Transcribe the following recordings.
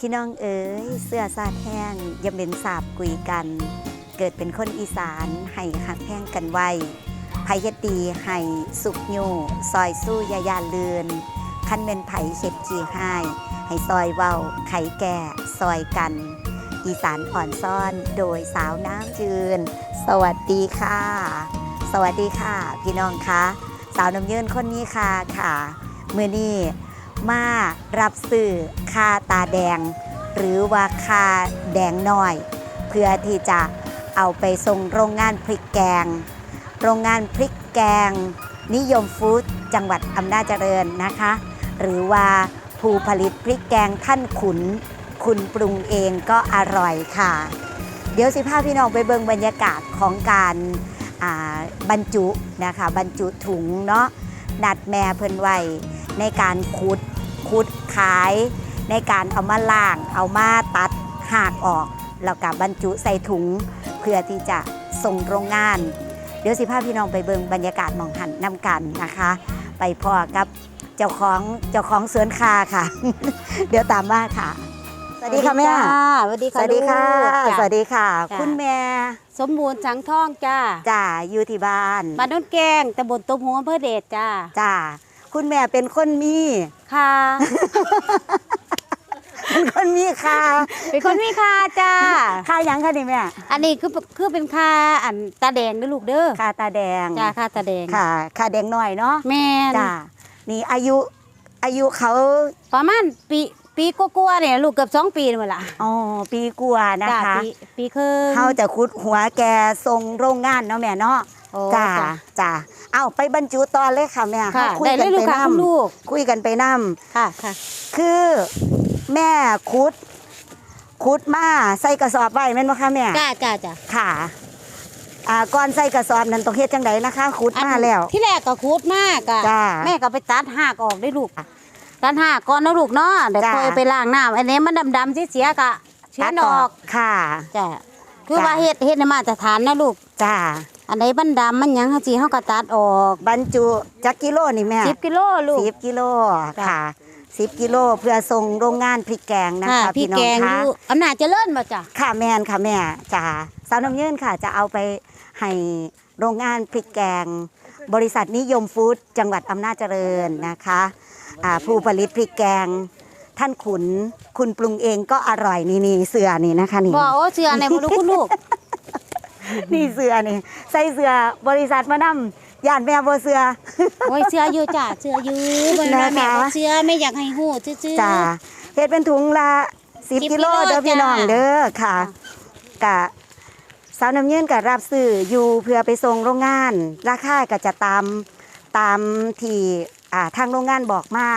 พี่น้องเอ๋ยเสื้อซาแห้งยังเป็นสาบกุยกัน เกิดเป็นคนอีสานให้หักแพงกันไว้ไผเฮ็ดดีให้สุกโยซอยสู้ยายาเลือนคันเป็นไผเฮ็ดขี้ให้ให้ซอยเว้าไขแก่ซอยกัน อีสานอ่อนซ่อนโดยสาวน้ำจืน สวัสดีค่ะ สวัสดีค่ะ พี่น้องคะสาวน้ำยืนคนนี้ค่ะค่ะ มือนี้ มารับสื่อคาตาแดง หรือว่าคาแดงน้อย เพื่อที่จะเอาไปส่งโรงงานพริกแกง โรงงานพริกแกง นิยมฟู้ดจังหวัดอำนาจเจริญนะคะ หรือว่าผู้ผลิตพริกแกงท่านขุน คุณปรุงเองก็อร่อยค่ะ เดี๋ยวสิพาพี่น้องไปเบิ่งบรรยากาศของการบรรจุนะคะบรรจุถุงเนาะนัดแม่เพิ่นไว้ ในการขุดขุดขาย ในการเอามาล่าง เอามาตัดหากออกแล้วกับบรรจุใส่ถุง เพื่อที่จะส่งโรงงาน เดี๋ยวสิพาพี่น้องไปเบิ่งบรรยากาศหมองหันนำกันนะคะ ไปพอกับเจ้าของเจ้าของสวนคาค่ะ เดี๋ยวตามมาค่ะ สวัสดีค่ะแม่สวัสดีสค่ะวัสดีค่ะลูกสวัสดีค่ะจ้ะคุณแม่สมบูรณ์สังทองจ้าจ่าอยู่ที่บ้านบ้านโนนแกงตำบลตบหัวอำเภอเดชจ้าจ่า คุณแม่เป็นคนมีค่ะ เป็นคนมีค่ะเป็นคนมีค่าจ้า ค่าหยังคะนี่แม่อันนี้คือคือเป็นค่าอันตาแดงเด้อลูกเด้อค่าตาแดงจ้าค่าตาแดงค่ะค่าแดงหน่อยเนาะแม่นจ้านี่อายุอายุเขาประมาณปีปีกว่าๆเนี่ยลูกเกือบสองปีนี่หมดละอ๋อปีกว่านะจ้าคะปีปีครึ่งเขาจะคุดหัวแกทรงโรงงานเนาะแม่เนาะโอ้ จ้าจ้าเอาไปบรรจุตอนเลยค่ะแม่ค่ะคุยได้กัเลยลูไปกค่ะนํคุณลูกคุยกันไปนํค่ะค่ะ คือแม่คุด คุดมาใส่กระสอบไว้แม่นบ่คะแม่จ้าจ้าจ้าค่ะอ่าก่อนใส่กระสอบนั้นต้องเฮ็ดจังไดนะคะคุดมาแล้ว ที่แรกก็คูดมากอะจ้าแม่ก็ไปตัดหากออกได้ลูกตัดหากก่อนนะลูกเนาะเดี๋ยวจ้าค่อยไปล้างน้ำอันนี้มันดำๆเสียๆกะเชื้อดอกค่ะจ้ะ คือจ้ะว่าเฮ็ดเฮ็ดในมาตรฐานนะลูก จ้า อันใดบันดำมันหยังเฮาสิเฮาก็ตัดออกบรรจุจักกิโลนี่แม่10กิโลลูก สิบกิโลจ้ะ ค่ะสิบกิโลเพื่อส่งโรงงานพริกแกงนะค่ะคะพี่พี่น้อแกงงอคะ ยู่อำนาจเจริญบ่จ้ะ ค่ะแมนค่ะแม่จ้าสาวน้ำยืนค่ะจะเอาไปให้โรงงานพริกแกง บริษัทนิยมฟู้ดจังหวัดอำนาจเจริญนะคะอ่าผู้ผลิตพริกแกง ท่านขุน คุณปรุงเองก็อร่อยนี่นี่เสือนี่นะคะนี่บ่โอ้เชื่อในบ่รู้คุณลูก นี่เสือนี่ ใส่เสือบริษัทมานำย่านแม่บ่เสือโอ้ยเชื่ออยู่จ้ะเชื่ออยู่บ่ได้ว่านะคะแม่บ่เชื่อไม่อยากให้ฮู้ซื่อๆจ้าเฮ็ดเป็นถุงละสิบ10กิโลกิโลเด้อพี่น้องจ้ะเด้อค่ะกะสาวน้ำเยืนกับรับซื้ออยู่เพื่อไปส่งโรงงาน ราคาก็จะตามตามที่อ่าทางโรงงานบอกมา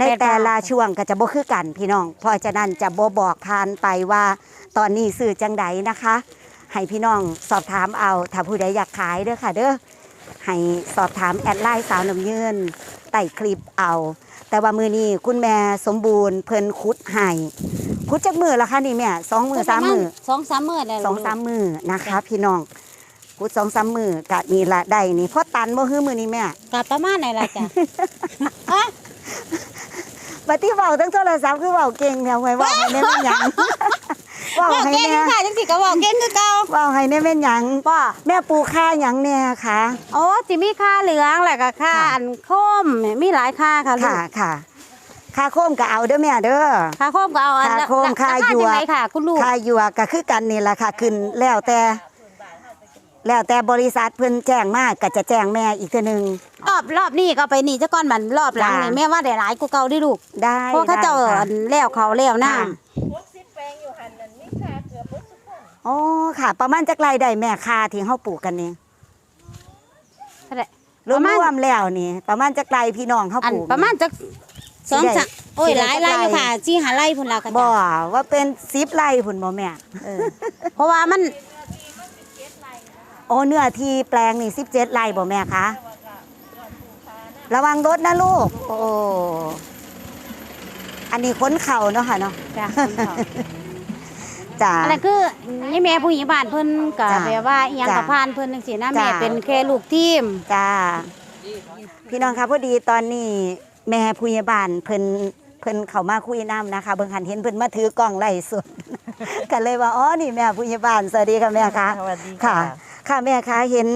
ในแต่ละช่วงก็จะบ่คือกันพี่น้อง เพราะฉะนั้นจะบ่บอกผ่านไปว่า ตอนนี้ซื้อจังใดนะคะ ให้พี่น้องสอบถามเอาถ้าผู้ใดอยากขายเด้อค่ะเด้อให้สอบถามแอดไลน์สาวน้ำเยืนใต้คลิปเอา แต่ว่ามือนี้คุณแม่สมบูรณ์เพิ่นคุดให้คุดจักมือละคะนี่แม่สองมือสามมือสองสามมื้อแล้วสองสามมือนะคะ พี่น้องคุดสองสามมือกะนี่ละได้นี่เพราะตันบ่ฮื้อมือนี้แม่ก็ประมาณนั้นล่ะจ้ะ อะบัดที่เว้าทั้งโทรศัพท์คือเว้าเก่งแถวไว้เว้าให้แน่แม่นหยังเว้าเว้าให้เก่งแน่ค่ะจังสิก็เว้าเก่งคือเก่าเว้าให้แน่แม่นหยังป้าแม่ปลูกข้าหยังแน่คะโอ้สิมีค่าเหลืองแหละก็ค่าค่ะอันโคมมีหลายค่าค่ะลูค่ะกค่ะค่าโคมก็เอาเด้อแม่เด้อค่าโคมก็เอาอันค่าละโคมค่าราหยวกจังไดค่ะคุณลูกค่าหยวกก็คือกันนี่ล่ะค่ะขึ้นแล้วแต่ แล้วแต่บริษัทเพิ่นแจ้งมาก็จะแจ้งแม่อีกเทีนึง รอบรอบนี้ก็ไปนี่จะก่อนมันรอบหลังจ้ะนี่แม่ว่าได้หลายกูเก่าเดิลูกได้เพราะเขาเจ้าได้ค่ะอันแล้วเขาแล้วหน้าค่ะโอ้ค่ะ ประมาณจักไรได้แม่ค่าที่เฮาปลูกกันนี่รปวระมมาณรวมๆแล้วนี่ ประมาณจักไรพี่น้องเฮาอันปลูก ประมาณจักสองสิได้สามโอ้ยสิหได้ลายไร่จักไรอยู่ค่ะที่หาไร่พุ่นแล้วกันบ่ว่าเป็น10ไร่พุ่นบ่แม่เออเพราะว่ามัน โอ้เนื้อที่แปลงนี่17ไร่บ่แม่คะระวังรถนะลูก โอ้อันนี้ค้นเข่าเนาะค่ะเนาะจ้ะจ้าอะไรคือนี่แม่ผู้ใหญ่บ้านเพิ่นก็จ้ะแบบว่าอีหยังจ้ะกับพานเพิ่นจังซี่นะจ้ะ แม่เป็นแค่ลูกทีม จ้าพี่น้องคะพอดีตอนนี้แม่ผู้ใหญ่บ้านเพิ่นเพิ่นเข้ามาคุยน้ำนะคะเบิ่งหันเห็นเพิ่นมาถือกล้องไล่สด ก็เลยว่าอ๋อนี่แม่ผู้ใหญ่บ้านสวัสดีค่ะแม่คะสวัสดีค่ะ ค่ะ ค่ะแม่คะเห็น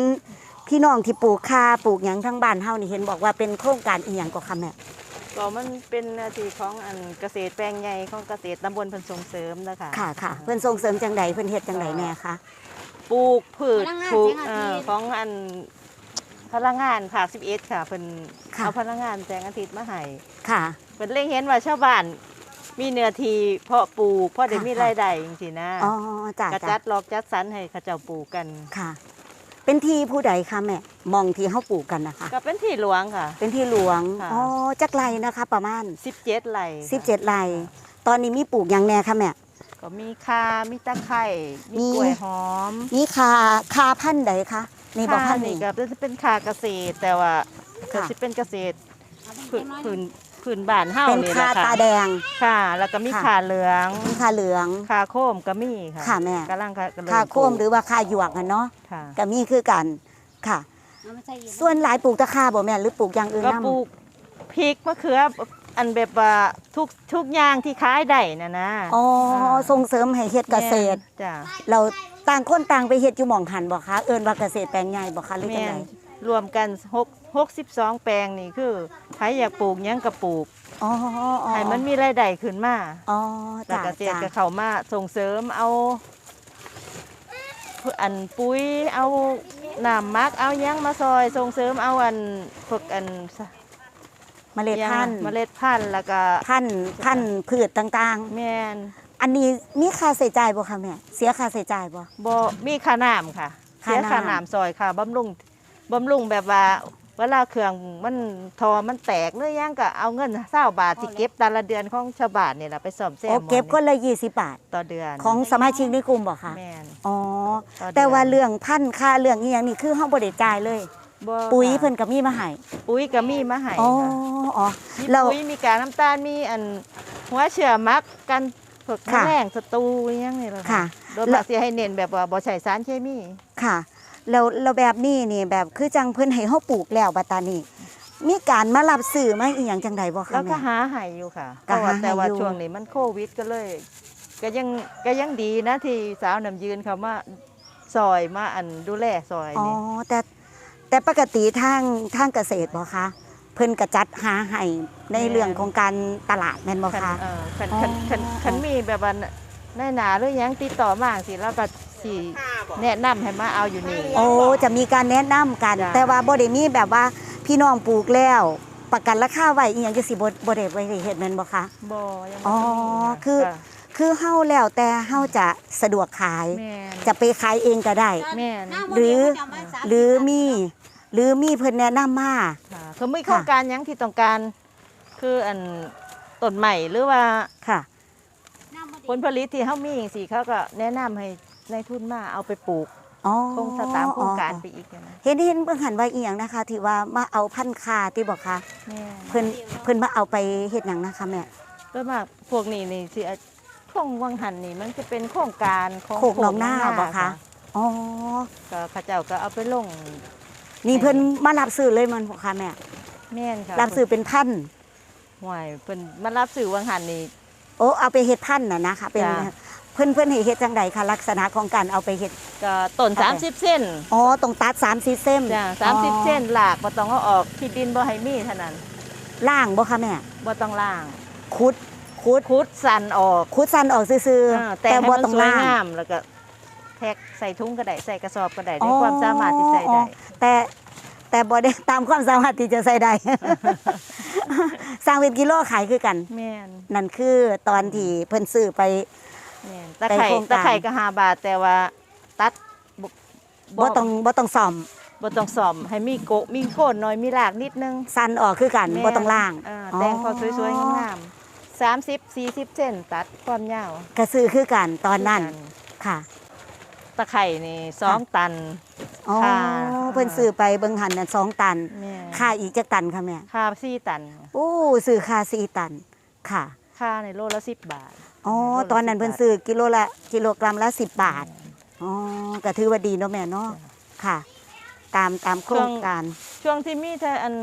พี่น้องที่ปลูกคาปลูกหยังทั้งบ้านเฮานี่เห็นบอกว่าเป็นโครงการอีหยังก็ค่ะแม่ ก็มันเป็นหนาทีของอันเกษตรแปลงใหญ่ของเกษตรตำบลเพันส่งเสริมนะคะ ค่ะค่ะ เพิ่นส่งเสริมจังใดเพิ่นเฮ็ดจังใดแม่คะปลูกพืชพลังงานปลูกแสงอาทิตย์ เอ่อของอันพลังงานภาค11ค่ะเพิ่นค่ะเอาพลังงานแสงอาทิตย์มาให้ค่ะ เพิ่นเล็งเห็นว่าชาวบ้าน มีเนื้อที่เพาะปลูกเพราะได้ค่ะมีรายได้จริงๆนะอ๋อจ้ะกระจัจ้ะดลอกจัดสรรให้เขาเจ้าปลูกกัน ค่ะ เป็นที่ผู้ใดคะแม่มองที่เฮาปลูกกันนะคะ ก็เป็นที่หลวงค่ะ เป็นที่หลวงค่ะ อ๋อจักไรนะคะ ประมาณ 17ไร่ค่ะ17ไร่ตอนนี้มีปลูกหยังแน่คะแม่ ก็มีคามีตะไคร่มี มีกล้วยหอมมีคาคาพันธุ์ใดคะนี่บอกพันธุ์นี่นี่ก็จะเป็นคาเกษตรแต่ว่าก็ค่ะจะเป็นเกษตรผืนผืน ผืนบ้านเฮาเป็นนี่คาแหละตาค่ะแดง ค่ะ แล้วก็มีค่ะ ขาเหลืองมีคาเหลือง ขาโค้มก็มีค่ะค่ะแม่กำลังค่ะกำลังคาโคมหรือว่าคาหยวกอะเนาะค่ะก็มีคือกันค่ะ ส่วนหลายปลูกตะคาบ่แม่นหรือปลูกอย่างอื่นก็นํปลูกพริกมะเขืออันแบบว่าทุกทุกอย่างที่ขายได้นะนะอ๋อส่งเสริมให้เฮ็ดเกษตร แม่นจ้ะเราต่างคนต่างไปเฮ็ดอยู่หม่องหันบ่คะเอิ้นว่าเกษตรแปลงใหญ่บ่คะหรือจัแม่งไดนรวมกัน6 62 แปลงนี่คือใครอยากปลูกหยังก็ปลูกอ๋ออ๋อให้มันมีรายได้ขึ้นมาอ๋อแล้วจ้ะเกษตรจ้ะก็เข้ามาส่งเสริมเอา อันปุ๋ยเอาน้ำมักเอาหยังมาซอยส่งเสริมเอาอันฝึกอันเมล็ดพันธุ์เมล็ดพันธุ์แล้วก็พันธุ์พันธุ์พืชต่างแม่นๆ อันนี้มีค่าใช้จ่ายบ่คะแม่เสียค่าใช้จ่ายบ่ บ่มีค่าน้ำค่ะ ค่าเสียค่าน้ำน้ำซอยค่ะบำรุงบำรุงแบบว่าเวลาเครื่องมันทอมันแตกหรือหยังก็เอาเงินเศร้าบาทที่เก็บแต่ละเดือนของชาวบ้านนี่แหละไปซ่อมแซมโอ้หม้เก็บนี่คนละ20บาทต่อเดือนของสมาชิกในกลุ่มบ่คะแม่นอ๋อต่อดืนแต่ว่าเรื่องพันธุ์ค่าเรื่องอีหยังนี่คือเฮาบ่ได้จ่ายเลย บ่ปุ๋ยค่ะเพิ่นก็มีมาให้ปุ๋ยก็มีมาให้อ๋อค่ะอ๋อ มีเรา ปุ๋ยมีกากน้ำตาลมีอันหัวเชื้อมักกันพวกแมค่ะลงศัตรูอหยังนี่แหละค่ะโดยมากสิให้เน้นแบบว่าบ่ใช้สารเคมี ค่ะ แล้วแล้วแบบนี้นี่แบบคือจังเพิ่นให้เฮาปลูกแล้วบัดตานี้ มีการมารับซื้อมาอีหยังจังใดบ่คะแล้วก็แม่หาให้อยู่ค่ะก็แต่ว่าหาให้แต่ว่าอยู่ช่วงนี้มันโควิดก็เลย ก็ยังก็ยังดีนะที่สาวน้ำยืนเขามาซอยมาอันดูแลซอยอ๋อนี่แต่แต่ปกติทางทางเกษตรบ่คะเพิ่นก็จัดหาให้ในเรื่องของการตลาดแม่นบ่คันคะ เออคันอ๋อ คันคันคันมีแบบว่าในหนาหรือหยังติดต่อมาสิแล้วก็ สิแนะนำให้มาเอาอยู่นี่ โอ้จะมีการแนะนำกัน จ้ะ แต่ว่าบ่ได้มีแบบว่าพี่น้องปลูกแล้ว ประกันราคาไว้อีหยังจังสิบ่บ่ได้ไว้เฮ็ดแม่นบ่คะ บ่ยังอ๋บ่อมีะคือค่ะคือเฮาแล้วแต่เฮาจะสะดวกขาย แม่นจะไปขายเองก็ได้ แม่นหรือ หรือมี หรือมีเพิ่นแนะนำมา ค่ะคือมีโครงการหยังที่ต้องการ คืออันต้นใหม่หรือว่าค่ะ ผลผลิตที่เขามีอย่างสี่เขาก็แนะนำให้ ในทุนมาเอาไปปลูกอ๋อคงสตามโครงการอ๋อไปอีกนะเห็นเห็นเบิ่งหันไว้อีหยังนะคะ ที่ว่ามาเอาพันธุ์คาที่บอกค่ะแม่เพิ่นเพิ่นมาเอาไปเฮ็ดหยังนะคะแม่ก็มากพวกนี้นี่สิอะช่วงวังหันนี่มันจะเป็นโครงการของโคกหนองนาบ่คะอ๋อก็เข้าเจ้าก็เอาไปลงนี่เพิ่นมารับซื้อเลยมันบ่คะแม่แม่นค่ะรับซื้อเป็นพันธุ์ห่วยเพิ่นมารับซื้อวังหันนี่โอ้เอาไปเฮ็ดพันธุ์น่ะนะคะเป็นจ้ะ เพิ่นเพิ่นให้เฮ็ดจังใดคะลักษณะของการเอาไปเฮ็ด ก็ต้นเอาไป30 เส้นอ๋อต้องตัด30เส้นจ้ะ30เส้นหลากบ่ต้องเอาออกที่ดินบ่ให้มีเท่านั้นล่างบ่คะแม่บ่ต้องล่างขุดขุดคุดสันออกขุดสั้นออกซื่ออ่าๆแต่แต่ให้บ่มันต้องสวยล่าง งามแล้วก็แพ็คใส่ถุงก็ได้ใส่กระสอบก็ได้ในความสามารถที่ใส่อ๋ได้อแต่แต่บ่ได้ตามความสามารถที่จะใส่ได้ สร้างเป็นกิโลขายคือกัน แม่นนั่นคือตอนที่เพิ่นซื้อไป แม่นตะไคร่ไปโครงการ ตะไคร่ก็ห้าบาท แต่ว่าตัดบ่ต้องบ่ต้องซ่อมบ่ต้องซ่อม ให้มีโกะมีโคนหน่อยมีรากนิดนึง สั้นออกคือกันแม่นบ่ต้องล่าง อ่าแต่งพอสวยๆงามๆ30 40เส้นตัดความยาวก็ซื้อคือกันตอนนั้นค่ะตะไคร่นี่สองตัน อ๋อค่ะ เพิ่นซื้อไปเบิ่งหันน่ะ2ตัน แม่ค่าอีกจักตันค่ะแม่ ค่าสี่ตัน โอ้ซื้อค่า4ตันค่ะค่าในโลละ10บาท อ๋อโลละตอนนั้น10เพิ่นบาทซื้อกิโลละกิโลกรัมละ10บาท อ๋อก็ถือว่าดีเนาะแม่เนาะ ค่ะ ตามตามโครงการ ช่วงที่มีแต่อัน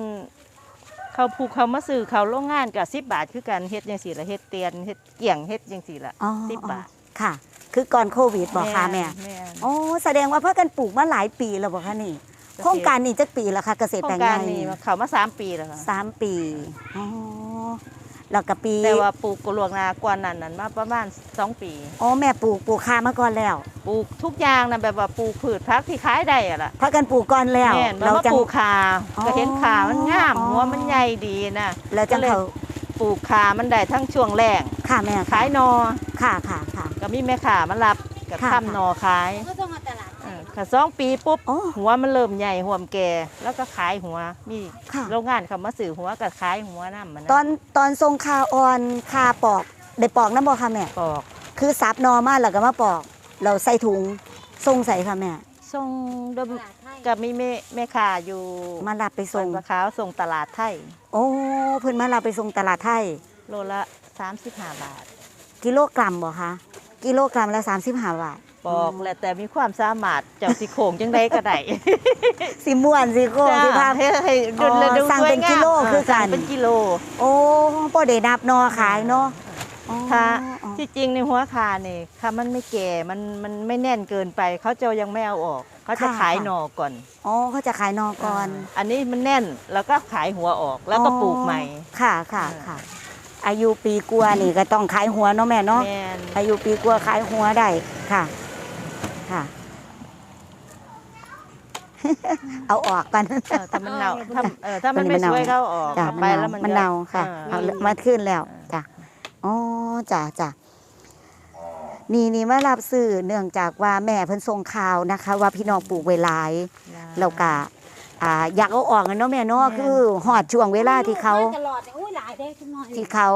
เขาผูกเขามาซื้อเขาโรงงานก็10บาทคือกันเฮ็ดจังซี่ละเฮ็ดเตียนเฮ็ดเกี่ยงเฮ็ดจังซี่ละอ๋อสิบบาท ค่ะ คือก่อนโควิดบอกค่ะแม่แม่นโอ้แสดงว่าเพื่อกันปลูกมาหลายปีแล้วบอกค่ะนี่โครงการนี้จักปีแล้วค่ะเกษตรโครแปลงงการใหญ่นี้นี่เขามาสามปีแล้วค่ะสามปี อ๋อ แล้วก็ปีแต่ว่าปลูกกลวงนากว่านั้นนั้นมาประมาณ2ปีอ๋อแม่ปลูกปลูกคามาก่อนแล้ว ปลูกทุกอย่างนะแบบว่าปลูกพืชพักที่ขายได้อะล่ะเพื่อกันปลูกก่อนแล้วแม่นเราเราจัปลูกขาอ๋อก็เห็นขามันงามอ๋อหัวมันใหญ่ดีนะแล้วจังก็เลยเขาปลูกขามันได้ทั้งช่วงแรกค่ะแม่ขายนอค่ะค่ะค่ะก็มีแม่ขามารับกับค่ะทำนอขาย ก็ต้องมาตลาดเออค่ะสองปีปุ๊บโอ้หัวมันเริ่มใหญ่หัวมนแก่แล้วก็ขายหัวมีค่ะ โรงงานเขามาสื่อหัวกับขายหัวน้ำมันนะตอนตอนทรงคาออนคาปอกได้ปอกน้ำบ่ค่ะแม่ ปอกคือซับนอมาแล้วก็มาปอก เราใส่ถุงทรงใส่ค่ะแม่ ส่งดมตลาดไทยกับมีแม่แม่ค้าอยู่มารับไปส่ส่งงปลาขาวส่งตลาดไทยโอ้เพิ่นมารับไปส่งตลาดไทย โลละ35บาทกิโลกรัมบ่คะกิโลกรัมละ35บาท ปอกแล้วแต่มีความสามารถเจ้าสิโขงจังได้ก็ได้สิม่วนสิโก้สิภาพให้ให้อ๋อดูดูสั่งเป็นสวยามกิโลคือกันสั่งเป็นกิโลโอ้บ่ได้นับนอขายเนาะอ๋อค่ะอ๋อที่จริงในหัวคาเนี่ยค่ะมันไม่แก่มันมันไม่แน่นเกินไปเขาจะยังไม่เอาออก เขาจะขายหน่อก่อนอ๋อเขาจะขายนอก่อนาอันนี้มันแน่นแล้วก็ขายหัวออกแล้วก็ปลูกใหม่ ค่ะค่ะอ่าค่ะ อายุปีกว่านี่ก็ต้องขายหัวเนาะแม่เนาะแม่นอายุปีกว่าขายหัวได้ค่ะ ค่ะ เอาออกกันเออถ้ามันเน่าถ้าเออถ้ามันไม่สวยเขาเอาออกจ้ะเอามะไปนาวแล้วมันมะนาวค่ะ เอเอาอมาขึ้นแล้วจ้ะอ๋อจ้ะจ้ะนี่นี่มารับซื้อเนื่องจากว่าแม่เพิ่นส่งข่าวนะคะ ว่าพี่น้องปลูกไว้หลายแล้วก็อ่าอยากเอาออกกันเนาะแม่เนาะคือหอดช่วงเวลาที่เขา ตลอดเนี่ยอุ้ยหลายได้ทุกหน่อยที่เขา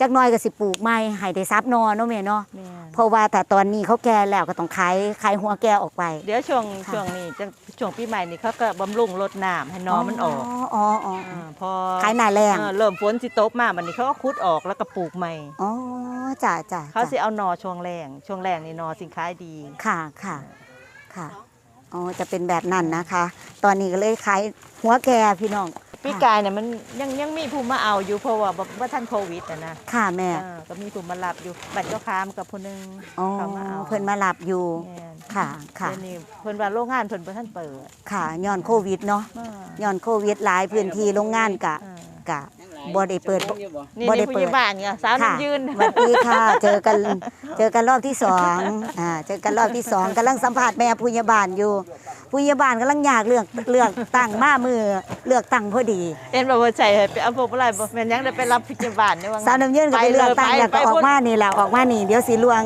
จักหน้อยก็สิปลูกใหม่ให้ได้ซับนอเนาะแม่เนาะแม่นเพราะว่าแต่ตอนนี้เขาแก่แล้วก็ต้องขายขายหัวแก่ออกไป เดี๋ยวช่วงค่ะ ช่วงนี้จะช่วงปีใหม่นี่เขาก็บำรุงรดน้ำให้หนอมันออกอ๋ออ๋อาพอขายหน้าแรงเออเริ่มฝนสิตกมาบัดนี้เขาก็คุดออกแล้วก็ปลูกใหม่ อ๋อจ้ะจ้ะเขาสิจ้ะเอาหนอช่วงแรงช่วงแรงนี่หนอสินค้ายดี ค่ะค่ะค่ะอ๋อจะเป็นแบบนั้นนะคะ ตอนนี้ก็เลยขายหัวแก่พี่น้อง ปีกายเนี่ยมันยังยังมีผู้มาเอาอยู่เพราะว่าบ่ว่าท่านโควิดอะนะค่ะแม่ เออก็มีผู้มารับอยู่บัตรเจ้าค้ามกับผู้หนึงอ๋อ เขามาเอาเพิ่นมาหลับอยู่ แม่นค่ะ ค่ะ เดี๋ยวนี้เพิ่นว่าโรงงานเพิ่นบ่ทันเปิดค่ะย้อนโควิดเนาะอ่าย้อนโควิดหลายพื้นที่โรงงานกะอ่ากะ บ่ได้เปิดนี่บ่ได้นี่เปิผู้ดใหญ่บ้านเนี่ยสาวค่ะน้ำยืน สวัสดีค่ะ เจอกันเจอกันรอบที่สองอ่าเจอกันรอบที่สองกำลังสัมภาษณ์แม่ผู้ใหญ่บ้านอยู่ผู้ใหญ่บ้านกำลังอยากเลือกเลือกตั้งมามือเลือกตั้งพอดี เอ็นบอกว่าใจให้ไปเอาพวกอะไรบ่แม่นยังได้ไปรับผู้ใหญ่บ้านเนี่ยว่าสาวน้ำยืนก็ไปเลือกตั้งแล้วก็ออกมานี่แหละออกมานี่เดี๋ยวสิลวง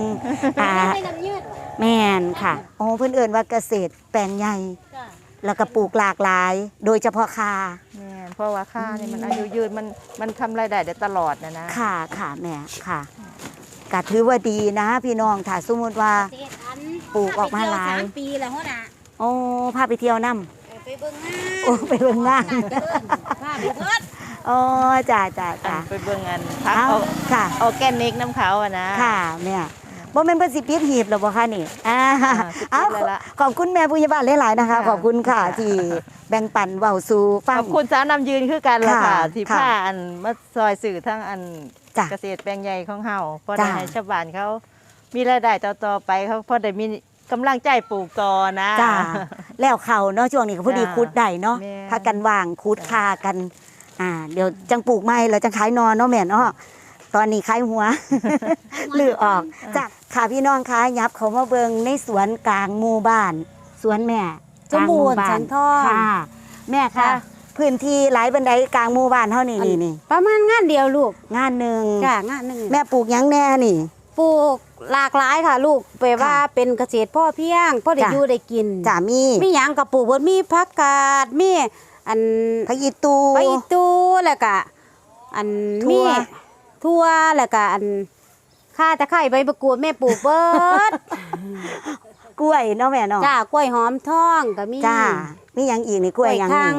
อ่าไม่น้ำยืดแม่นค่ะ โอ้เพิ่นเอิ้นว่าเกษตรแปลงใหญ่จ้ะ แล้วก็ปลูกหลากหลาย โดยเฉพาะคา แม่นเพราะว่าค่านี่มันอายุยืนมันมันทำรายได้ได้ตลอดนะนะ ค่ะค่ะแม่ค่ะก็ถือว่าดีนะพี่น้องถ้าสมมติว่าเจ็ดอันปลูกออกมาหลาย สามปีแล้วหัวหน้าโอ้พาไปเที่ยวนํเออไปเบิ่งงานโอ้ไปเบิ่งงานพาไปเพิ่นโอ้จ้าจ้าจ้าไปเบิ่งงานพักเอาเอาค่ะ ออร์แกนิกน้ำเขาอะนะ ค่ะแม่ บ่แม่นเพิ่นสิปิดหีบหรอบ่คะนี่อ่าอ่าเอาปิดเลยละขอบคุณแม่ผู้ใหญ่บ้านหลายๆนะคะค่ะขอบคุณค่ะที่แบ่งปันเว้าสู่ฟัขงอบคุณสาวนำยืนคือกันละค่ะค่ะ ที่ค่ะผ้าอันมาซอยสื่อทั้งอันจ้ะเกษตรแปลงใหญ่ของเฮาเพราะจ้ะได้ให้ชาวบ้านเขามีรายได้ต่อๆไปเขาเพราะได้มีกำลังใจปลูกต่อนะจ้าแล้วเขาเนาะช่วงนี้ก็พอดีจ้าคุดได้เนาะแม่พากันว่างคุดจ้าคากัน อ่า เดี๋ยวจังปลูกไม้แล้วจังขายนอนเนาะแม่เนาะ ตอนนี้ขายหัวลือออกจ้ะค่ะพี่น้องคะยับเขามาเบิงในสวนกลางหมู่บ้าน สวนแม่สมบูรณ์กลางหสันทองค่ะ แม่คะค่ะ พื้นที่หลายบันไดกลางหมู่บ้านเท่านี้นี่นี่ประมาณงานเดียวลูกงานหนึ่งจ้างานหนึ่งแม่ปลูกหยังแน่นี่ปลูกหลากหลายค่ะ ลูกแปลว่าค่ะเป็นเกษตรพ่อเพียงพ่อได้จ้ะอยู่ได้กินจ่ามีมีหยังกับปลูกเบิดมีผักกาดมีอันพระอีตูไปอีตูแล้วก็อันถั่มีว ทั่วแล้วก็อันข้าตะไคร้ใบมะกรูดแม่ปลูกเบิด กล้วยเนาะแม่เนาะจ้ากล้วยหอมทองก็มีจ้ามีหยังอีกนี่กล้วยหยังคันี่ง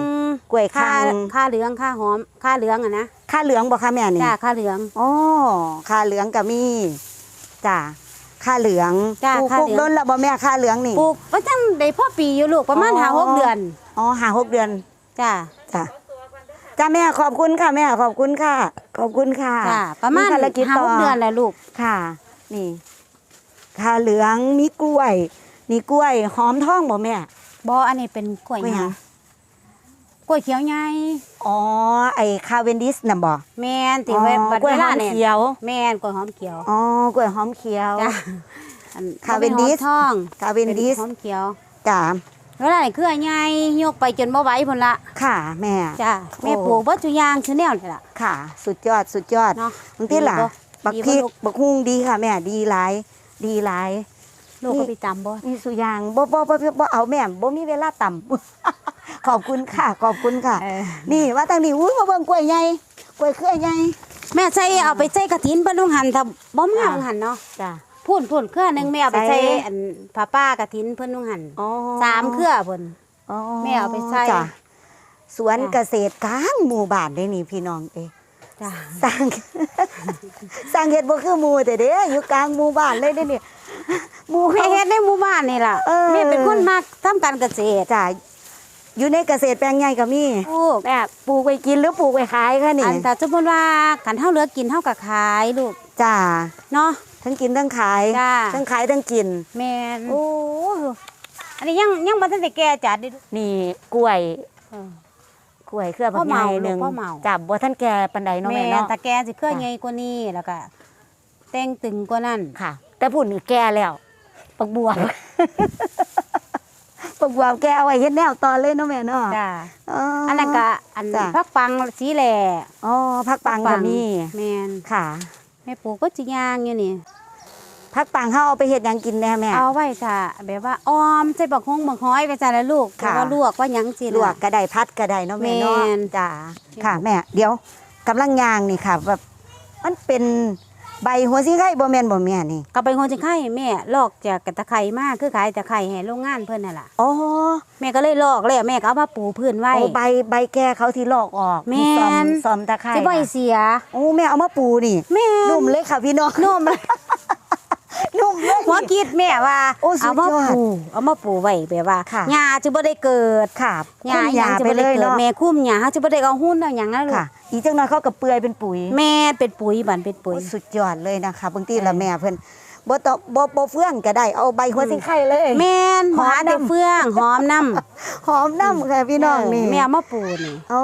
กล้วยข้าคังข้าเหลืองข้าหอมข้าเหลืองอะนะค่าเหลืองบ่คะแม่นี่จ้าข้าเหลือง อ๋อค่าเหลืองก็มีจ้าค่าเหลืองจ้ะปลูกค่าปลูกเหลืองล้นแล้วบ่แม่ค่าเหลืองนี่ปลูกว่าจังได้พ่อปีอยู่ลูกประมาณอ๋อหาหกเดือนอ๋อหาหกเดือนจ้าจ้ะ จ้าแม่ขอบคุณค่ะแม่ขอบคุณค่ะ ขอบคุณค่ะจ้าประมาณภารกิจห้าต่หอกเดือนแล้วลูก ค่ะ นี่ขาเหลืองมีกล้วย นี่กล้วยหอมท้องบ่แม่บ่อันนี้เป็นกล้วยกล้วยหหยัยังง กล้วยเขียวใหญ่อ๋อ ไอ้คาเวนดิสน่ะบ่ แม่นที่เวอ๋อบัดกล้วยเวหอลามเนี่ยเขียว แม่นกล้วยหอมเขียวอ๋อกล้วยหอมเขียว จ้าอันคาเวนดิส ป็หอมทองคาเวนดิสป็หอมเขียว จ้า เวลานี่คืออันใหญ่ยกไปจนบ่ไหวพุ่นละค่ะแม่ จ้าแม่โอ้ ปลูกบ่จุอยางคือแนวนี่ล่ะ ค่ะ สุดยอดสุดยอดเนาะบางทีล่ะดีบ่บักดีพริกลูก บักฮุ่งดีค่ะแม่ดีหลายดีหลาย ลูกนี่ ก็ไปจำบ่มีสุยางบ่บ่บ่บ่บ่เอาแม่บ่มีเวลาต่ำ ขอบคุณค่ะ ขอบคุณค่ะ เออนี่ว่าทางนี้อุ้ยมาเบิ่งกล้วยใหญ่กล้วยเครือใหญ่ แม่ใส่เอาไปใส่กระถินเพิ่นลงหันถ้าบ่มาอ่า ลงหันเนาะจ้ะ พูนพูนเครือหนึงแม่เอาไปใส่ใส่ อันผ้าป้ากระถินเพิ่นลงหันอ๋อสามเครือเพิ่น อ๋อแม่เอาไปใส่จ้ะสวนจ้ะ เกษตรกลางหมู่บ้านได้นี่พี่น้องเอ้จ้าสร้าง สร้างเฮ็ดบ่คือหมู่แต่เด้อยู่กลางหมู่บ้านเลยเด้นี่หมู่แม่เขาเฮ็ดในหมู่บ้านนี่ล่ะเออ แม่เป็นคนมักทำการเกษตรจ้ะอยู่ในเกษตรแปลงใหญ่ก็มี ปลูกแม่ปลูกไว้กินหรือปลูกไว้ขายคะนี่อันแต่สมมุติว่าคันเฮาเหลือกินเฮาก็ขายลูกจ้าเนาะ ทั้งกินทั้งขายจ้า ทั้งขายทั้งกิน แม่นโอ้อันนี้ยังยังบ่ทันได้แก่จัดเดิลูกนี่กล้วยเออกล้วยเครือบัพ่กอใหเมาญ่หนึ่งลูกพ่อเมา จับบ่ท่านแก่ปันใดเนาะแม่แม่นเนาะแต่แก่สิเครือจ้ะใหญ่กว่านี้แล้วก็แต่งตึงกว่านั้นค่ะ แต่พูดนี่แก่แล้วปักบวบ ปักบวบแกเอาไว้เฮ็ดแนวตอนเลยเนาะแม่เนาะจ้าอ๋ออัอันนั้นก็อันจ้ะ พักปังสีแหล่อ๋อพักปังก็มี แม่นค่ะแม่ปลูกก็สิย่างอยู่นี่พักปังเฮาเอาไปเฮ็ดหยังกินแน่แม่เอาไว้ค่ะแบบว่าออมใส่บักฮงบักฮ้อยไปจ้ะแล้วลูกค่ะแล้วก็ลวกว่าหยังสิลวกก็ได้พัดก็ได้เนาะแม่เนาะแม่น จ้าค่ะแม่ เดี๋ยวกำลังย่างนี่ค่ะแบบมันเป็น ใบหัวสิงไข่บ่แม่นบ่แม่นี่ก็ไปงนจังไข่แม่ลอกจากกระตะไคร่มาคือขายตะไคร่ให้โรงงานเพิ่นนั่นล่ะอ๋อแม่ก็เลยลอกแล้วแม่ก็เอามาปูพื้นไว้ โอ้ใบใบแก่เขาที่ลอกออกแม่น ซ่อมซ่อมตะไคร้จะบ่ให้น่ะเสีย โอ้แม่เอามาปูนี่แม่นุ่มเลยค่ะพี่น้องนุ่มเลย นุ่มเลย หัวคิดแม่ว่าโอ้สุเอาดมายอดปูเอามาปูไว้แบบว่าค่ะหญ้าจะบ่ได้เกิดค่ะหญ้าคุ้มหยังจะไปบ่เลได้ยเกิดเนาะ แม่คุ้มหญ้าเฮาจะบ่ได้เอาหุ้นเอาหยังนะลูกค่ะ อีกจังน้อยเขากับเปื่อยเป็นปุ๋ยแม่เป็นปุ๋ยบันเป็นปุ๋ย โอ้สุดยอดเลยนะคะบางทีเออละแม่เพิ่น บ่ต้องบ่บ่เฟื่องก็ได้เอาใบหัวสิงไข่เลยแม่นหหออมมได้นำเฟื่องหอมน้ำหอมน้ำค่ะพี่น้องนี่แม่เอามาปูนี่โอ้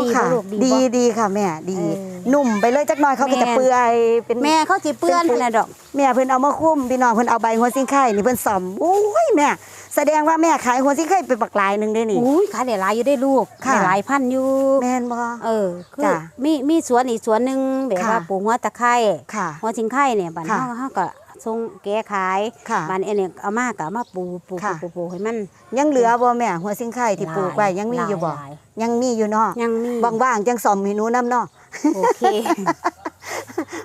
ดีบ่ค่ะลูกดีบ่ดีดีค่ะแม่ดีเออนุ่มไปเลยจักหน่อยเขาก็แม่จะเปื่อยเป็นแม่เขาสิเปื้อนเป็นปุ๋ยขนาดดอกแม่เพิ่นเอามาคุ้มพี่น้องเพิ่นเอาใบหัวสิงไข่นี่เพิ่นซ่อมโอ้ยแม่แสดงว่าแม่ขายหัวสิงไข่เป็นบักหลายหนึงเด้นี่อุ้ยขายได้หลายอยู่ได้ลูกค่ะได้หลายพันอยู่แม่นบ่เออคือจ้ะมีมีสวนอีกสวนหนึงแบบค่ะว่าปลูกหัวตะไคร้ค่ะหัวชิงไข่เนี่ยบัดค่ะเฮาเฮาก็ ส่งแก้ขายค่ะบัดอันนี้เอามาก็เอามาปลูกปลูกค่ะปลูกปลูกให้มันยังเหลือบ่แม่หัวสิงไข่ที่ปลูกไว้หลายังมีอยู่บ่หลายังมีอยู่เนาะยังมีว่างๆจังซ่อมเมนูนํเนาะโอเค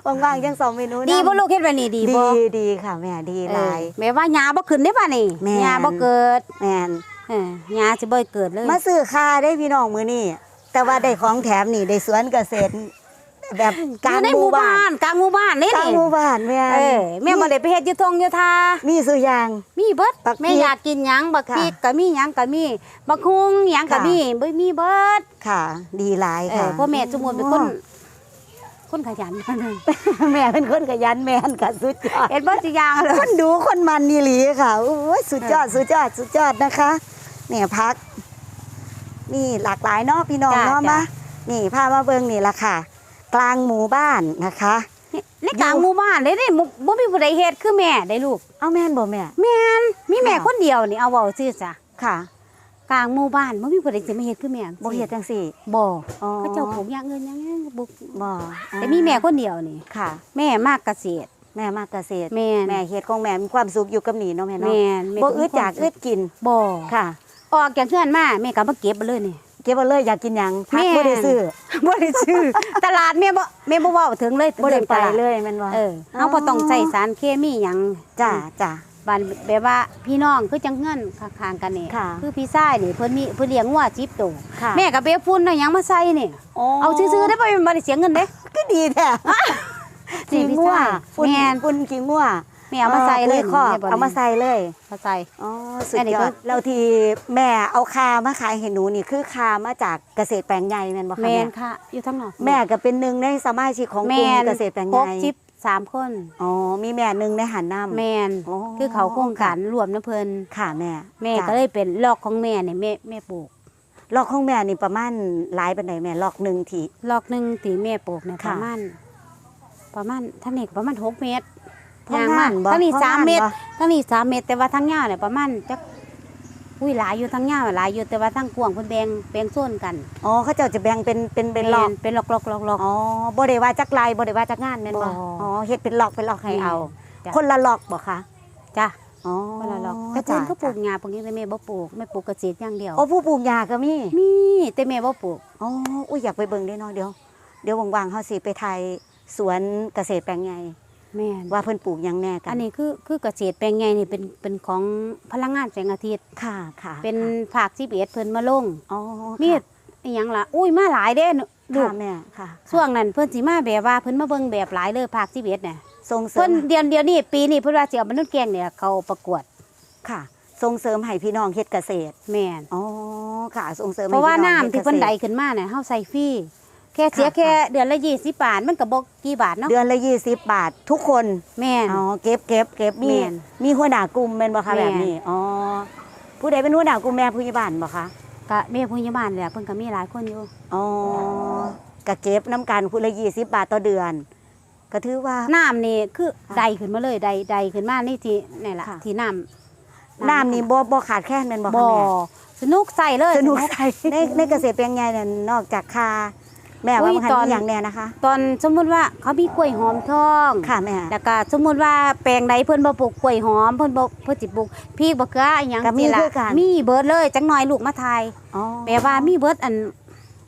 ว่างๆจังซ่อมเมนูนำดีบ่ลูกเฮ็ดแบบนี้ดีดีบ่ดีค่ะ แม่ดีเอหอลายแม่ว่าหญ้าบ่ขึ้นได้ป่ะนี่แม่น หญ้าบ่เกิดแม่น เออหญ้าสิบ่เกิดเลยมาซื้อค่าได้พี่น้องมื้อนี้แต่ว่าได้ของแถมนี่ได้สวนเกษตร แบบกลางอยู่ในหหมู่มู่บ้าบ้านนกลางหมู่บ้านนี่กลางนี่หมู่บ้านแม่เออแม่บ่ได้ไปเฮ็ดอยู่ทงอยู่ทามีสุอยาง มีเบิดบักพริกแม่อยากกินหยังบักค่ะพริกก็มีหยังก็มีบักฮุงหยังก็ค่ะมีบ่มีเบิดค่ะ ดีหลายเอค่ะอพ่อแม่สมมุติเป็นคนคนขยันแม่เป็นคนขยันแม่นค่ะสุดยอดเฮ็ดเบิดทุกอย่างเลยคนดูคนมันนี่หลีค่ะโอ้ยสุดยอดสุดยอดสุดยอดนะคะเนี่ยพักนี่หลากหลายเนาะพี่น้องจ้ะเนาะจ้ะมานี่พามาเบิ่งนี่ละค่ะ กลางหมู่บ้านนะคะในกลางหมู่บ้านเด้นี่บ่บ่มีผู้ใดเฮ็ดคือแม่ได้ลูก เอาแม่นบ่แม่ แม่นมีแม่ค่ะคนเดียวนี่เอาเว้าซื่อจ้ะค่ะกลางหมู่บ้านบ่มีผู้ใดสิมาเฮ็ดคือแม่บ่เฮ็ดจังซี่บ่อ๋อเขาเจ้าปลูกอย่างอื่นอย่างอื่นบ่บ่แต่มีแม่คนเดียวนี่ค่ะ แม่มากเกษตรแม่มากเกษตรแม่นแม่เฮ็ดของแม่มีความสุขอยู่กับนี่เนาะแม่เนาะแม่นแม่บ่ก็มีอึดอยากความสุขอึดกินบ่ค่ะ ออกจากเฮือนมาแม่ก็มาเก็บเอาเลยนี่ เก็บเอาเลยอยากกินหยังพักแม่บ่ได้ซื้อบ่ได้ซื้อตลาดแม่บ่แม่บ่เว้าถึงเลยบ่ได้รื่องไปตลาดเลยแม่นบ่เออเฮาบ่ต้องใช้สารเคมีหยังจ้าจ้าบ้านแบบว่าพี่น้องคือจังเงินข้างๆกันนี่ค่ะคือพี่ชายนี่เพิ่นมีเพิ่นเลี้ยงวัว10ตัวค่ะแม่ก็ไปเอาฝุ่นเอาหยังมาใส่นี่เอาซื่อๆได้บ่บ่ได้เสียเงินเด้ก็ดีแท้นี่ขี้พี่งัวชายฝุ่นแม่นฝุ่นขี้งัว แแม่เอามาใส่เลยปุ๋คอกแบ่เอามาใส่เลยมาใส่อ๋อสุดอันนี้ยก็อดแล้วที่แม่เอาคามาขายให้หนูนี่คือคามาจากเกษตรแปลงใหญ่แม่นบ่คะแมแม่นค่ะอยู่ทั้งนอกแม่ก็เป็นหนึ่งในสมาชิกของกแมลุ่มนเกษตรแปลงคใหรญ่บสิบสามคนอ๋อมีแม่หนึ่งในหันน้ำแมนโอ้คือเขาโครงการรวมนะเพิ่นค่ะแม่ แม่จ้ะก็เลยเป็นลอกของแม่เนี่ยแม่แม่ปลูกลอกของแม่นี่ประมาณหลายปานใดแม่ลอกหนึ่งทีลอกหนึ่งตีแม่ปลูกเนี่ยปค่ะระมาณประมาณท่านนี่ก็ประมาณหกเมตร พองานบ่ทั้งนี้พองานสามเมตรบ่ทั้งนี้สามเมตร แต่ว่าทั้งยาวเนี่ยประมาณจักอุ้ยหลายอยู่ทั้งยาวหลายอยู่แต่ว่าทั้งกว้างเพิ่นแบ่งแบ่งโซนกันอ๋อเขาเจ้าจะแบ่งเป็นเป็นเป็นลอกแม่เป็นลอกลอกลอกลอกอ๋อบ่ได้ว่าจักลายบ่ได้ว่าจักงานแม่นบ่บ่อ๋อเฮ็ดเป็นลอกเป็นลอกให้เอาจ้ะคนละลอกบ่คะจ้ะอ๋อคนละลอกแต่เพิ่นก็ปลูกหญ้าปลูกหยังแต่แม่บ่ปลูกแม่ปลูกเกษตรอย่างเดียวโอ้ผู้ปลูกหญ้าก็มีมีแต่แม่บ่ปลูกอ๋ออุ้ยอยากไปเบิ่งได้เนาะเดี๋ยวเดี๋ยวว่างๆเฮาสิไปถ่ายสวนเกษตรแปลงใหญ่ แม่นว่าเพิ่นปลูกหยังแน่กันอันนี้คือคือเกษตรแปลงใหญ่นี่เป็นเป็นของพลังงานแสงอาทิตย์ ค่ะค่ะเป็นค่ะภาค11เพิ่นมาลงอ๋อมีดอีหยังล่ะอุ้ยมาหลายเด้ลูค่ะกแม่ค่ะช่วงนั้นเพิ่นสิมาแบบว่าเพิ่นมาเบิ่งแบบหลายเลยภาค11น่ะส่งเสริเพิ่มนเดือนเดียวนี้ปีนี้เพิ่นว่าสิเอามนุษย์แกงเนี่ยเขาประกวดค่ะ ส่งเสริมให้พี่น้องเฮ็ดเกษตรแม่นอ๋อค่ะ ส่งเสริมเพราะว่าให้น้ำฮ็ที่เพิ่นกษตรได้ขึ้นมาเนี่ยเฮาใส่ฟรี แค่เสียค่ะ แค่เดือนละ20บาทมันก็บ่กี่บาทเนาะเดือนละ20บาททุกคนแม่น อ๋อเก็บเก็บเก็บมีแม่นมีหัวหน้ากลุ่มแม่นบ่คะแม่แบนบนี้อ๋อผู้ใดเป็นหัวหน้ากลุ่มแม่ผู้ใหญ่บ้านบ่คะก็แม่ผู้ใหญ่บ้านแหละเพิ่นก็มีหลายคนอยู่อ๋อก็เก็บน้ำกันคนละ20บาทต่อเดือน ก็ถือว่า น้ำนี่คือค่ะใดขึ้นมาเลยใดใดขึ้นมานี่ที่นี่ล่ะค่ะ ที่น้ำน้ำนี่บ่บ่ขาดแคลนแม่นบ่คะบ่แม่สนุกใส่เลยสนุกใส่ในในเกษตรแปลงใหญ่เนี่ยนอกจากคา แม่ว่าอุ้ยมันตอนมีอย่างแน่นะคะ ตอนสมมุติว่าเขามีกล้วยหอมทองค่ะแม่แล้วก็สมมุติว่าแปลงใดเพิ่นบ่ปลูกกล้วยหอมเพิ่นบ่เพิ่นสิปลูกพริกบ่เกลืออีหยังก็มีสิล่ะคือกันมีเบิดเลยจังหน่อยลูกมาทายอ๋อแปลว่ามีเบิดอัน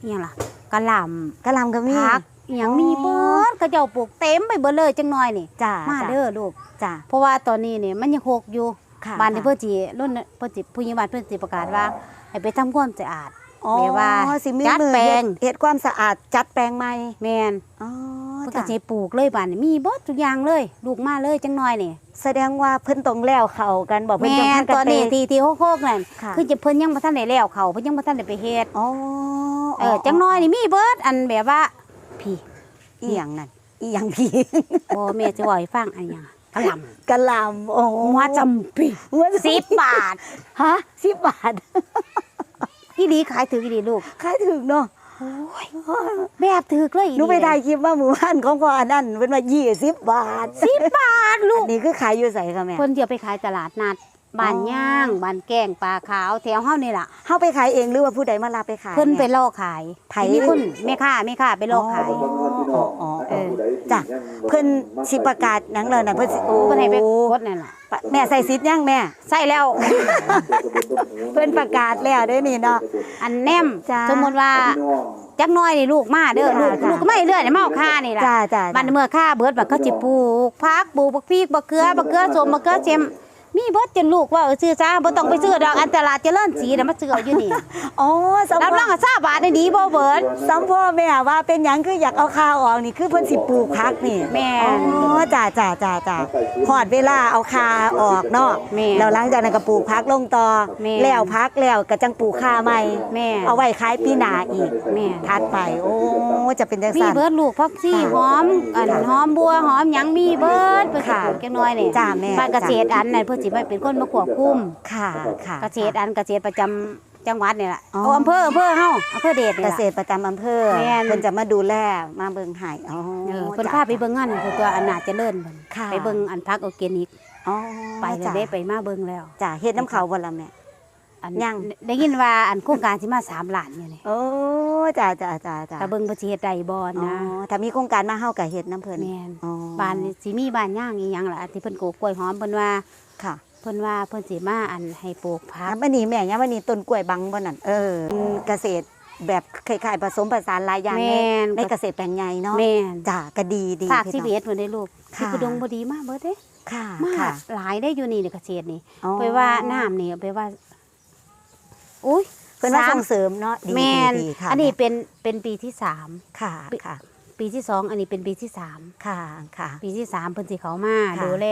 อีหยังล่ะกะหล่ำกะหล่ำก็มีผักอีหยังอ๋อมีเบิดเขาเจ้าปลูกเต็มไปเบิดเลยจังหน่อยนี่จ้ามาจ้าเด้อลูกจ้าเพราะว่าตอนนี้นี่มันยังหกอยู่ค่ะบ้านที่เพิ่นสิรุ่นเพิ่นสิผู้ใหญ่บ้านเพิ่นสิประกาศว่าให้ไปทำความสะอาด อ๋อแม่ว่าสิมีจัดมือแปลง เฮ็ดเฮ็ดความสะอาดจัดแปลงใหม่แม่นอ๋อเพิ่นก็จ้าสิปลูกเลยบ้านนี่มีเบิดทุกอย่างเลย ลูกมาเลยจังหน่อยนี่แสดงว่าเพิ่นต้องแล้วเขากันบอกเพิ่นแม่จังนพากัตอนนี้ไปที่ที่โคกๆนั่นค่ะคือจะเพิ่นยังบ่ทันได้แล้วเขาเพิ่นยังบ่ทันได้ไปเฮ็ดอ๋อเออจังน้อยนี่มีเบิดอันแบบว่าพี่ อีหยังนั่นอีหยังพี่ บ่แม่สิเว้าให้ฟังอันหยังกะหล่กะหล่ำโอ้ำหัวจำปีหัว10บาทฮะ10บาท อีหลีขายถืออีหลีลูกขายถึงเนาะแบบถือเลยอีหนูไปถ่ายคลิปว่าหมู่บ้านของพ่ออันนั้นเป็นว่า20บาท10บาทลูอักนนี้คือขายอยู่ไสค่ะแม่ เพิ่นเดี๋ยวไปขายตลาดนัด บ้านอ๋อย่างบ้านแกงปลาขาวแถวเฮานี่ล่ะเฮาไปขายเองหรือว่าผู้ใดมารับไปขายเพิ่นไปแม่ล่อขายไผมีคนแม่ค้าแม่ค้าไปล่อขายอ๋ออ๋อเออจ้ะเพิ่นสิประกาศหนังเลยน่ะเพิ่นสิโอ้เพิ่นให้ไปกดนั่นล่ะแม่ใส่ซิทยังแม่ใส่แล้ว เพิ่นประกาศแล้วเด้อนี่เนาะอันแนมจ้าสมมุติว่าจักหน้อยนี่ลูกมาเด้อลูกจ้าลูกก็ไม่เรื่อยนี่มาเอาค่านี่ล่ะจ้าจ้าบัดเมื่อค่าเบิดบัดเขาสิปลูกผักปลูกบักพริกบักเกลือบักเกลือส้มบักเกลือเจม มีเบิดจนลูกว่าเออซื้อจ้าบ่ต้องไปซื้อดอกอันตลาดเจริญศรีน่ะมาซื้อเอาอยู่นี่ อ๋อสำรับรพ่อองว่า20บาทได้ดีบ่เบิด สำพ่อแม่ว่าเป็นหยังคืออยากเอาข้าวออกนี่คือเพิ่นสิปลูกพักนี่แม่อ๋อจ้าจ้าจ้าจ้าพอดเวลาเอาคาออกเนาะแม่แล้วหลังจากนั้นก็ปลูกพักลงต่อแม่แล้วพักแล้วก็จังปลูกคาใหม่แม่เอาไว้ขายปีหน้าอีกแม่ถัดไป โอ้จะเป็นจังมีซั่น เบิดลูกพักซี่หอมอันหอมบัวหอมหยังมีเบิดเพิ่นสิค่ะปลูกจังน้อยนี่จ้าแม่บ้านเกษตรอันนั่นเพิ่นสิมาเป็นคนมาควบคุมค่ะค่ะเกษตรอันเกษตรประจำจังหวัดนี่ล่ะอ๋อเอาอำเภออำเภอเฮาอำเภอเดชนี่เกล่ะษตรประจำอำเภอแม่นเพิ่นจะมาดูแลมาเบิ่งให้อ๋อเออเพิ่นจ้ะพาไปเบิ่งงานเพิ่นตัวอันน่าเจริญเพิ่นค่ะไปเบิ่งอันพักออร์แกนิกอ๋อไปแล้วจ้ะได้ไปมาเบิ่งแล้วจ้ะเฮ็ดน้ำเขาบ่ล่ะแม่อันยังได้ยินว่าอันโครงการสิมา3ล้านอยู่นี่โอ้จ้าจ้าจ้าจ้าถ้าเบิ่งบ่สิเฮ็ดได้บ่อ๋อนะถ้ามีโครงการมาเฮาก็เฮ็ดน้ำเพิ่นแม่นอ๋อบ้านนี่สิมีบ้านย่างอีหยังล่ะที่เพิ่นปลูกกล้วยหอมเพิ่นว่า ค่ะเพิ่นว่าเพิ่นสิมาอันให้ปลูกผักยามวันนี้แม่ยามวันนี้ต้นกล้วยบังบ่นั่นเออเกษตรแบบคล้ายๆผสมผสานหลายอย่างในแม่นในเกษตรแปลงใหญ่เนาะแม่นจ้ะก็ดีดีภาคพี่สิน้องเอ็ดเพิ่นได้ลูกค่ะที่กุดงบ่ดีมากเบิดเด้ค่ะมาค่ะกหลายได้อยู่นี่ในเกษตรนี่อ๋อไปว่าน้ำนี่ไปว่าอุ้ยเพิ่นว่าสามส่งเสริมเนาะดีแมนดีดีค่ะอันนี้แม่เป็นเป็นปีที่สามค่ะค่ะ ปีที่สองอันนี้เป็นปีที่สามค่ะค่ะ ปีที่สามเพิ่นสิเขามาค่ะดูแล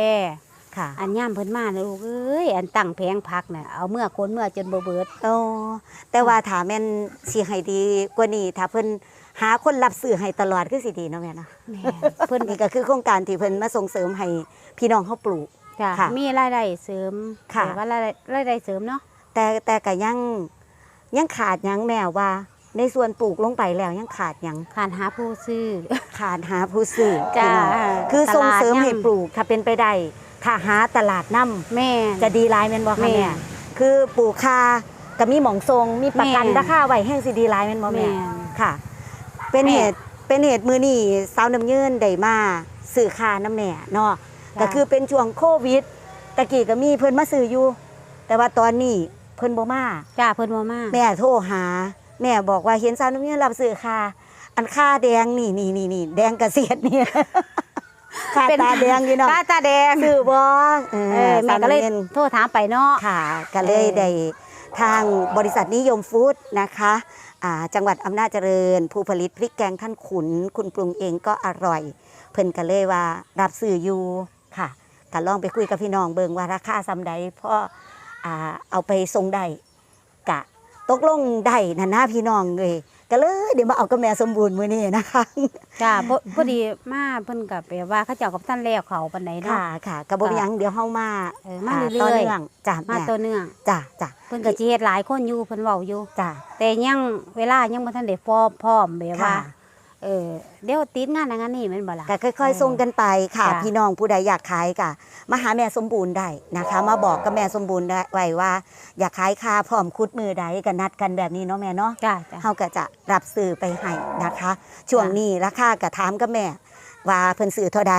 ค่ะ อันย่ามเพิ่นมานะลูกเอ้ยอันตั้งแผงผักน่ะเอาเมื่อคนเมื่อจนบ่เบิดโอ้แต่ว่าถ้าแม่นสิให้ดีกว่านี้ถ้าเพิ่นหาคนรับซื้อให้ตลอดคือสิดีเนาะแม่เนาะแม่เพิ่นนี่ก็คือโครงการที่เพิ่นมาส่งเสริมให้พี่น้องเขาปลูก จ้ะค่ะมีรายได้เสริมค่ะ แต่ว่ารายได้รายได้เสริมเนาะแต่แต่ก็ยังยังขาดหยังแม่ว่า ในส่วนปลูกลงไปแล้วยังขาดหยังการหาผู้ซื้อ ขาดหาผู้ซื้อจ้ะพี่น้องคือส่งเสริมตลาดยังให้ปลูกถ้าเป็นไปได้ ถ้าหาตลาดนํแม่จะดีหลายแม่นบ่คะแม่แม่คือปลูกคาก็มีหมองทรงมีประกันแม่ราคาไว้แห้งสิดีหลายแม่นบ่แม่แม่ค่ะ เป็นแม่เหตุเป็นเหตุมือนี่สาวน้ำยืนได้มาสื่อคาน้ำแม่เนาะจ้ะก็คือเป็นช่วงโควิดตะกี้ก็มีเพิ่นมาซื้ออยู่ แต่ว่าตอนนี้เพิ่นบ่มาจ้าเพิ่นบ่มาแม่โทรหา แม่บอกว่าเห็นสาวน้ำยืนรับซื้อคาอันค่าแดงนี่นี่นี่นี่แดงเกษตรนี่ค่าเป็นตาแดงอยู่เนาะตาตาแดงซื้อบ่เอเอออแม่ก็เลยสาวน้ำยืนโทรถามไปเนาะ ค่ะก็เลยเออได้ทางบริษัทนิยมฟู้ดนะคะอ่าจังหวัดอำนาจเจริญ ผู้ผลิตพริกแกงท่านขุน คุณปรุงเองก็อร่อย เพิ่นก็เลยว่ารับซื้ออยู่ค่ะก็ลองไปคุยกับพี่น้องเบิงว่าราคาซำใดเพราะอ่าเอาไปส่งได้กะ ตกลงได้นะนะพี่น้องเลย ก็เลยเดี๋ยวมาเอากับแม่สมบูรณ์มื้อนี้นะคะจ้าพอพอดีมาเพิ่นก็แปลว่าเขาเจ้ากับท่านแล้วเขาปานใดเนาะค่ะค่ะกระบอกยังเดี๋ยวเฮามาเออมาอ่เรื่อยๆต่อเนื่องจ้ะมาแม่ตัวเนื่องจ้ะจ้ะเพิ่นก็สิเฮ็ดหลายคนอยู่เพิ่นเว้าอยู่จ้ะแต่ยังเวลายังบ่ทันได้พร้อมพร้อมแบบว่าค่ะ เออเดี๋ยวติดงานนั้นงานนี้แม่นบ่ล่ะ ก็ค่อยๆส่งกันไปค่ะ จ้ะ พี่น้องผู้ใดอยากขายก็มาหาแม่สมบูรณ์ได้นะคะ มาบอกกับแม่สมบูรณ์ได้ไว้ว่า อยากขายคาพร้อมคุดมือใดก็นัดกันแบบนี้เนาะแม่เนาะ จ้าจ้าเฮาก็จะรับซื้อไปให้นะคะ ช่วงนี้ราคาก็ถามกับแม่ ว่าเพิ่นซื้อเท่าใด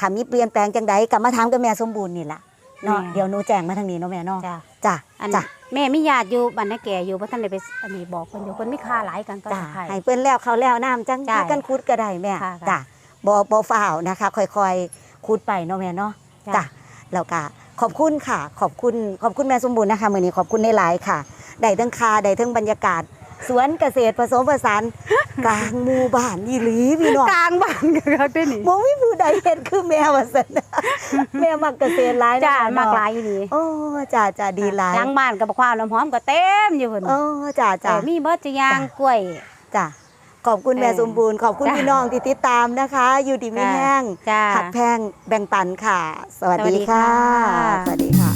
ถ้ามีเปลี่ยนแปลงจังใดก็มาถามกับแม่สมบูรณ์นี่ล่ะ เนาะเดี๋ยวหนูแจ้งมาทางนี้เนาะแม่เนาะจ้าจ้ะอันจ้ะแม่มีญาติอยู่บ้านนาแก่อยู่บ่ทันได้ไปอันนี้บอกเพิ่นอยู่เพิ่นมีค่าหลายกันก็จ้ะจะให้ให้เพิ่นแล้วเขาแล้วน้ำจังจ้ะพากันคุดก็ได้แม่ค่ะค่ะ จ้ะบ่บ่ฝ้าวนะคะ ค่อยๆคุดไปเนาะแม่เนาะจ้ะจ้ะแล้วก็ขอบคุณค่ะ ขอบคุณขอบคุณแม่สมบูรณ์นะคะมื้อนี้ขอบคุณในหลายๆค่ะ ได้ทั้งคาได้ทั้งบรรยากาศ สวนเกษตรผสมผสานกลางหมู่บ้านอีหลีพี่น้องกลางบ้านก็ครับได้นี่บ่มีผู้ใดเห็นคือแม่ว่าซั่นแม่มักเกษตรหลายนะจ้าคะมากเนะหลายอยู่ดีโอ้จ้าจ้าดีหลายหลังบ้านกับความน้ำหอมก็เต็มอยู่เพิ่นโอ้จ้าจ้าแต่มีเบิดจะยางจ้ะกล้วยจ้าขอบคุณแม่เออสมบูรณ์ขอบคุณจ้ะพี่น้องที่ติดตามนะคะ อยู่ดีไม่จ้ะแห้งจ้าหักแพงแบ่งปันค่ะ สวัสสวัสดีดีค่ะค่ะ สวัสดีค่ะ